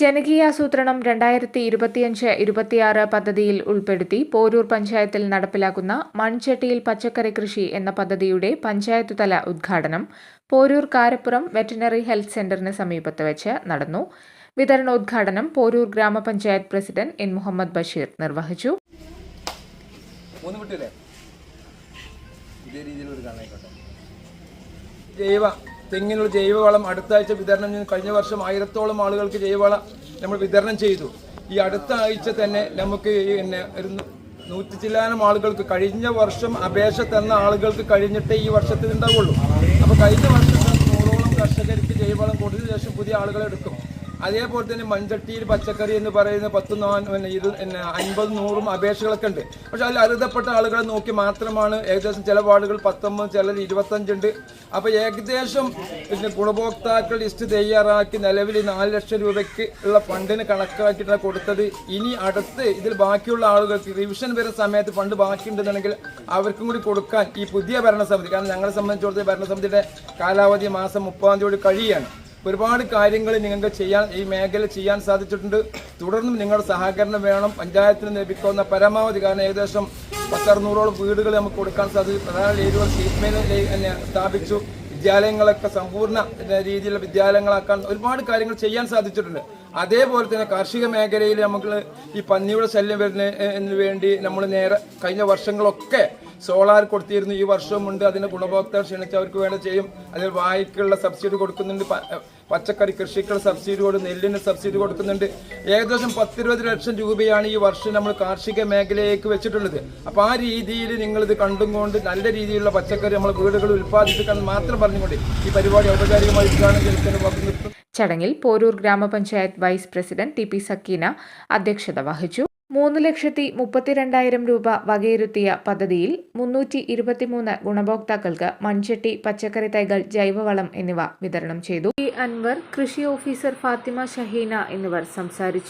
ജനകീയാസൂത്രണം രണ്ടായിരത്തി ഇരുപത്തിയഞ്ച് ഇരുപത്തിയാറ് പദ്ധതിയിൽ ഉൾപ്പെടുത്തി പോരൂർ പഞ്ചായത്തിൽ നടപ്പിലാക്കുന്ന മൺചട്ടിയിൽ പച്ചക്കറി കൃഷി എന്ന പദ്ധതിയുടെ പഞ്ചായത്ത് തല ഉദ്ഘാടനം പോരൂർ കാരപ്പുറം വെറ്റിനറി ഹെൽത്ത് സെന്ററിന് സമീപത്ത് വെച്ച് നടന്നു. വിതരണോദ്ഘാടനം പോരൂർ ഗ്രാമപഞ്ചായത്ത് പ്രസിഡന്റ് എൻ മുഹമ്മദ് ബഷീർ നിർവഹിച്ചു. മൂന്ന് ഇതേ രീതിയിൽ ഒരു ജൈവ തെങ്ങിനുള്ള ജൈവവളം അടുത്ത ആഴ്ച വിതരണം ചെയ്തു കഴിഞ്ഞ വർഷം ആയിരത്തോളം ആളുകൾക്ക് ജൈവവളം നമ്മൾ വിതരണം ചെയ്തു. ഈ അടുത്ത ആഴ്ച തന്നെ നമുക്ക് പിന്നെ ഒരു നൂറ്റി ചില്ലാനം ആളുകൾക്ക് കഴിഞ്ഞ വർഷം അപേക്ഷ തന്ന ആളുകൾക്ക് കഴിഞ്ഞിട്ടേ ഈ വർഷത്തിൽ ഉണ്ടാവുള്ളൂ. അപ്പോൾ കഴിഞ്ഞ വർഷം നൂറോളം കർഷകർക്ക് ജൈവവളം കൊടുത്തതിന് ശേഷം പുതിയ ആളുകളെ എടുക്കും. അതേപോലെ തന്നെ മൺചട്ടിയിൽ പച്ചക്കറി എന്ന് പറയുന്ന പത്ത് ഇത് പിന്നെ അൻപത് നൂറും അപേക്ഷകളൊക്കെ ഉണ്ട്. പക്ഷെ അതിൽ അരുതപ്പെട്ട ആളുകളെ നോക്കി മാത്രമാണ് ഏകദേശം ചില വാർഡുകൾ പത്തൊമ്പത് ചിലർ ഇരുപത്തഞ്ചുണ്ട്. അപ്പോൾ ഏകദേശം പിന്നെ ഗുണഭോക്താക്കൾ ലിസ്റ്റ് തയ്യാറാക്കി നിലവിൽ നാല് ലക്ഷം രൂപയ്ക്ക് ഉള്ള ഫണ്ടിന് കണക്കാക്കിയിട്ടാണ് കൊടുത്തത്. ഇനി അടുത്ത് ഇതിൽ ബാക്കിയുള്ള ആളുകൾക്ക് റിവിഷൻ വരുന്ന സമയത്ത് ഫണ്ട് ബാക്കിയുണ്ടെന്നുണ്ടെങ്കിൽ അവർക്കും കൂടി കൊടുക്കാൻ ഈ പുതിയ ഭരണസമിതി കാരണം ഞങ്ങളെ സംബന്ധിച്ചിടത്തോളം ഭരണസമിതിയുടെ കാലാവധി മാസം മുപ്പതാം തീയതി കഴിയുകയാണ്. ഒരുപാട് കാര്യങ്ങൾ നിങ്ങൾക്ക് ചെയ്യാൻ ഈ മേഖല ചെയ്യാൻ സാധിച്ചിട്ടുണ്ട്. തുടർന്നും നിങ്ങളുടെ സഹകരണം വേണം. പഞ്ചായത്തിന് ലഭിക്കുന്ന പരമാവധി കാരണം ഏകദേശം പത്തറുന്നൂറോളം വീടുകൾ നമുക്ക് കൊടുക്കാൻ സാധിച്ചു. പ്രധാന രീതികൾ തന്നെ സ്ഥാപിച്ചു. വിദ്യാലയങ്ങളൊക്കെ സമ്പൂർണ രീതിയിലുള്ള വിദ്യാലയങ്ങളാക്കാൻ ഒരുപാട് കാര്യങ്ങൾ ചെയ്യാൻ സാധിച്ചിട്ടുണ്ട്. അതേപോലെ തന്നെ കാർഷിക മേഖലയിൽ നമുക്ക് ഈ പന്നിയുടെ ശല്യം വരുന്നതിന് വേണ്ടി നമ്മൾ നേരെ കഴിഞ്ഞ വർഷങ്ങളൊക്കെ സോളാർ കൊടുത്തിരുന്നു. ഈ വർഷവും ഉണ്ട്. അതിന് ഗുണഭോക്തർ ക്ഷണിച്ച് അവർക്ക് വേണ്ട ചെയ്യും. അതിൽ വായ്ക്കുള്ള സബ്സിഡി കൊടുക്കുന്നുണ്ട്. പച്ചക്കറി കൃഷിക്കുള്ള സബ്സിഡി കൊടുക്കും നെല്ലിന് സബ്സിഡി കൊടുക്കുന്നുണ്ട്. ഏകദേശം പത്തിരുപത് ലക്ഷം രൂപയാണ് ഈ വർഷം നമ്മൾ കാർഷിക മേഖലയിലേക്ക് വെച്ചിട്ടുള്ളത്. അപ്പോൾ ആ രീതിയിൽ നിങ്ങളിത് കണ്ടും കൊണ്ട് നല്ല രീതിയിലുള്ള പച്ചക്കറി നമ്മൾ വീടുകളിൽ ഉൽപ്പാദിപ്പിക്കാൻ മാത്രം പറഞ്ഞുകൊണ്ട് ഈ പരിപാടി ഔപചാരികമായി ഉദ്ഘാടനം നിർത്തുന്നു. ചടങ്ങിൽ പോരൂർ ഗ്രാമപഞ്ചായത്ത് vice president T P Sakeena അധ്യക്ഷത വഹിച്ചു. മൂന്ന് ലക്ഷത്തി മുപ്പത്തിരണ്ടായിരം രൂപ വകയിരുത്തിയ പദ്ധതിയിൽ മുന്നൂറ്റി ഇരുപത്തിമൂന്ന് ഗുണഭോക്താക്കൾക്ക് മൺചട്ടി പച്ചക്കറി തൈകൾ ജൈവവളം എന്നിവ വിതരണം ചെയ്തു. പി അൻവർ കൃഷി ഓഫീസർ ഫാത്തിമ ഷഹീന എന്നിവർ സംസാരിച്ചു.